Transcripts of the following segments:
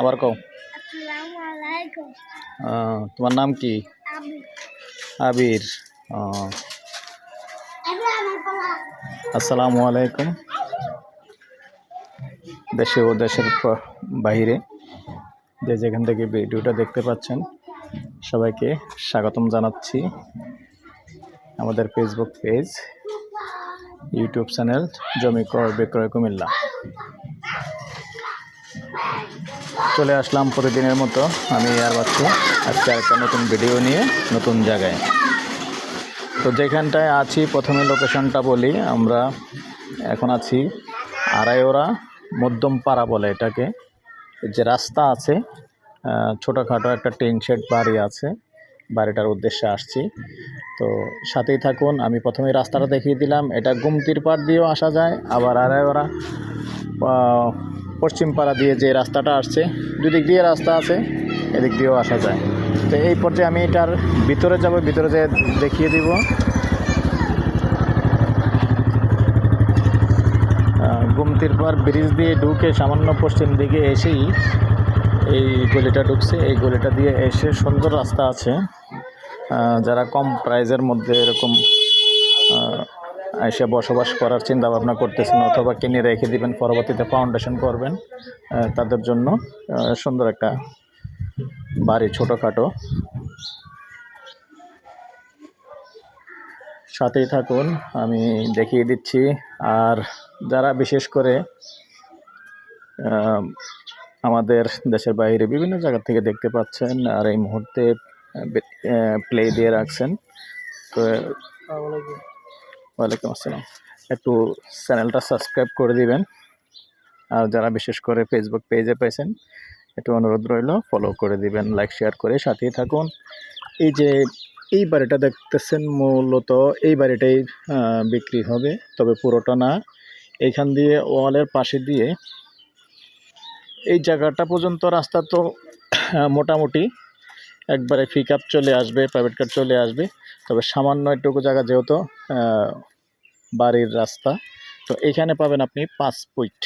আবার কও। তোমার নাম কি? আবির। আসসালামু আলাইকুম দেশে ও দেশের বাইরে যে যেখান থেকে ভিডিওটা দেখতে পাচ্ছেন সবাইকে স্বাগতম জানাচ্ছি আমাদের ফেসবুক পেজ ইউটিউব চ্যানেল জমি ক্রয় বিক্রয় কুমিল্লা। চলে আসলাম প্রতিদিনের মতো। আমি আর বাচ্চু আজকে একটা নতুন ভিডিও নিয়ে নতুন জায়গায়। তো যেখানটায় আছি, প্রথমে লোকেশনটা বলি। আমরা এখন আছি আড়াইওরা মধ্যম পাড়া বলে এটাকে। যে রাস্তা আছে ছোটোখাটো একটা টিন শেড বাড়ি আছে। বাড়িটার উদ্দেশ্যে আসছি। তো সাথেই থাকুন, আমি প্রথমে রাস্তাটা দেখিয়ে দিলাম। এটা গুমতির পাড় দিয়েও আসা যায়, আবার আড়াইওরা আহ, পশ্চিম পাড়া দিয়ে যে রাস্তাটা আসছে দুদিক দিয়ে রাস্তা আছে এদিক দিয়েও আসা যায়। তো এই পর্যায়ে আমি এটার ভিতরে যাব ভিতরে যেয়ে দেখিয়ে দিব। গুমতির পর ব্রিজ দিয়ে ঢুকে সামান্য পশ্চিম দিকে এসেই এই গলিটা ঢুকছে। এই গলিটা দিয়ে এসে সুন্দর রাস্তা আছে। যারা কম প্রাইজের মধ্যে এরকম এসে বসবাস করার চিন্তা ভাবনা করতেছেন অথবা কিনে রেখে দিবেন, পরবর্তীতে ফাউন্ডেশন করবেন তাদের জন্য সুন্দর একটা বাড়ি ছোটোখাটো। সাথেই থাকুন, আমি দেখিয়ে দিচ্ছি। আর যারা বিশেষ করে আমাদের দেশের বাইরে বিভিন্ন জায়গা থেকে দেখতে পাচ্ছেন, আর এই মুহূর্তে প্লে দিয়ে রাখছেন, তো ওয়ালাইকুম আসসালাম। একটু চ্যানেলটা সাবস্ক্রাইব করে দিবেন। আর যারা বিশেষ করে ফেসবুক পেজে পেয়েছেন, একটু অনুরোধ রইল ফলো করে দিবেন লাইক শেয়ার করে সাথেই থাকুন। এই যে এই বাড়িটা দেখতেছেন, মূলত এই বাড়িটাই বিক্রি হবে, তবে পুরোটা না। এইখান দিয়ে ওয়ালের পাশে দিয়ে এই জায়গাটা পর্যন্ত রাস্তা তো মোটামুটি একবারে পিক আপ চলে আসবে প্রাইভেট কার চলে আসবে। তবে সামান্য একটুকু জায়গা যেহেতু বাড়ির রাস্তা। তো এখানে পাবেন আপনি পাঁচ ফিট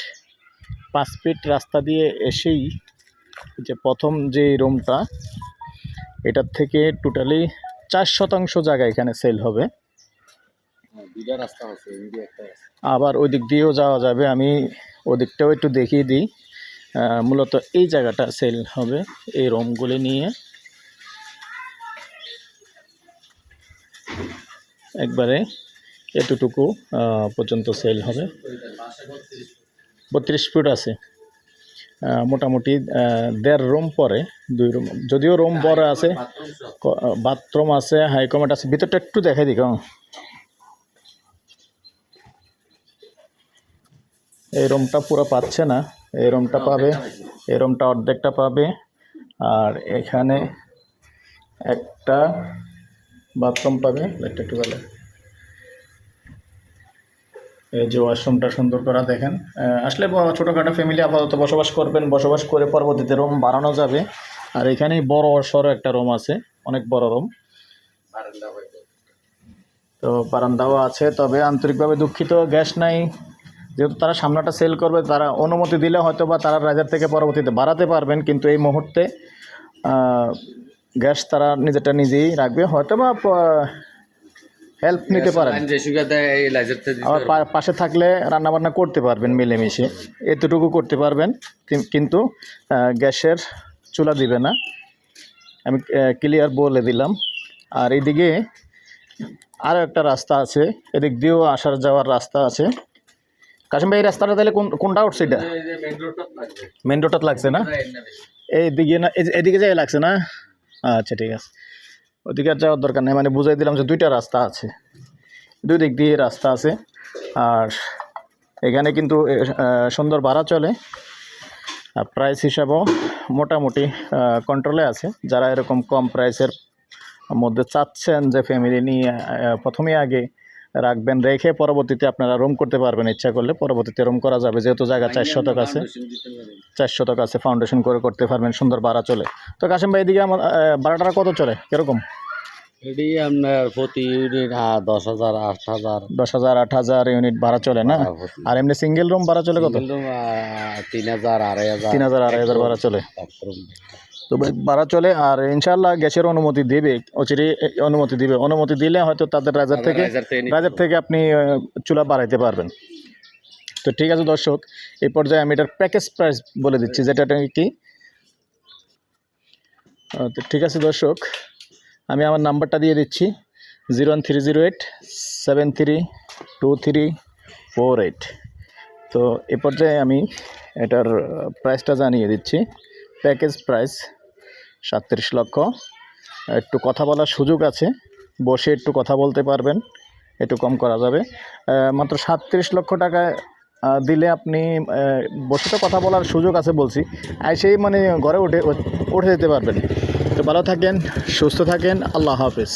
পাঁচ ফিট রাস্তা দিয়ে এসেই যে প্রথম যে রুমটা এটার থেকে টোটালি চার শতাংশ জায়গা এখানে সেল হবে। আছে আবার ওই দিক দিয়েও যাওয়া যাবে আমি ওদিকটাও একটু দেখিয়ে দিই। মূলত এই জায়গাটা সেল হবে এই রুমগুলি নিয়ে। একবারে এতটুকু পর্যন্ত সেল হবে। বত্রিশ ফুট আছে। মোটামুটি দেড় রুম পরে, দুই রুম, যদিও রুম বড় আছে বাথরুম আছে হাইকমেট আছে, ভিতরটা একটু দেখাই কেমন এই রুমটা পুরো পাচ্ছে না, এই রুমটা পাবে, এই রুমটা অর্ধেকটা পাবে, আর এখানে একটা বাথরুম পাবে লাইটটা একটু ভালো এই যে ওয়াশরুমটা সুন্দর করা দেখেন। আসলে ছোটোখাটো ফ্যামিলি আপাতত বসবাস করবেন, বসবাস করে পরবর্তীতে রুম বাড়ানো যাবে। আর এখানেই বড় সড়ো একটা রুম আছে, অনেক বড় রুম তো বারান্দাও আছে, তবে আন্তরিকভাবে দুঃখিত গ্যাস নাই। যেহেতু তারা সামনাটা সেল করবে, তারা অনুমতি দিলে হয়তো বা তারা রাজার থেকে পরবর্তীতে বাড়াতে পারবেন, কিন্তু এই মুহূর্তে গ্যাস তারা নিজেরটা নিজেই রাখবে হয়তো বা হেল্প নিতে পারেন। আবার পাশে থাকলে রান্নাবান্না করতে পারবেন মিলেমিশে। এতটুকু করতে পারবেন কিন্তু গ্যাসের চুলা দিবে না। আমি ক্লিয়ার বলে দিলাম। আর এদিকে আরও একটা রাস্তা আছে এদিক দিয়েও আসার যাওয়ার রাস্তা আছে। কাশিম ভাই এই রাস্তাটা তাহলে কোন কোনটা উঠছে এটা মেন রোডটা লাগছে না? এইদিকে না এদিকে যাই লাগছে না? আচ্ছা ঠিক আছে। ওদিকে আর যাওয়ার দরকার নেই মানে বুঝাই দিলাম যে দুইটা রাস্তা আছে। দুই দিক দিয়ে রাস্তা আছে। আর এখানে কিন্তু সুন্দর ভাড়া চলে। আর প্রাইস হিসাবেও মোটামুটি কন্ট্রোলে আছে। যারা এরকম কম প্রাইসের মধ্যে চাচ্ছেন যে ফ্যামিলি নিয়ে প্রথমে আগে রাখবেন রেখে পরবর্তীতে আপনারা রুম করতে পারবেন ইচ্ছা করলে পরবর্তীতে রুম করা যাবে। যেহেতু জায়গা চার শতক আছে। চার শতক আছে ফাউন্ডেশন করে করতে পারবেন সুন্দর ভাড়া চলে। তো কাশিম ভাই এদিকে আমার ভাড়াটা কত চলে? কীরকম? এটি আপনার প্রতি ইউনিট হ্যাঁ দশ হাজার আট হাজার। দশ হাজার আট হাজার ইউনিট ভাড়া চলে না? আর এমনি সিঙ্গেল রুম ভাড়া চলে কত? তিন হাজার আড়াই হাজার। তিন হাজার আড়াই হাজার ভাড়া চলে। তো ভাড়া চলে আর ইনশাল্লাহ গ্যাসের অনুমতি দেবে অচিরে অনুমতি দিবে। অনুমতি দিলে হয়তো তাদের রাজার থেকে রাজার থেকে আপনি চুলা বাড়াইতে পারবেন। তো ঠিক আছে দর্শক এই পর্যায়ে আমি এটার প্যাকেজ প্রাইস বলে দিচ্ছি যেটা কি? তো ঠিক আছে দর্শক আমি আমার নাম্বারটা দিয়ে দিচ্ছি zero one three zero eight seven three two three four eight. তো এ পর্যায়ে আমি এটার প্রাইসটা জানিয়ে দিচ্ছি প্যাকেজ প্রাইস সাতত্রিশ লক্ষ। একটু কথা বলার সুযোগ আছে, বসে একটু কথা বলতে পারবেন, একটু কম করা যাবে। মাত্র সাতত্রিশ লক্ষ টাকায় দিলে আপনি বসে তো কথা বলার সুযোগ আছে বলছি সেই মানে ঘরে উঠে উঠে যেতে পারবেন। তো ভালো থাকেন, সুস্থ থাকেন, আল্লাহ হাফেজ।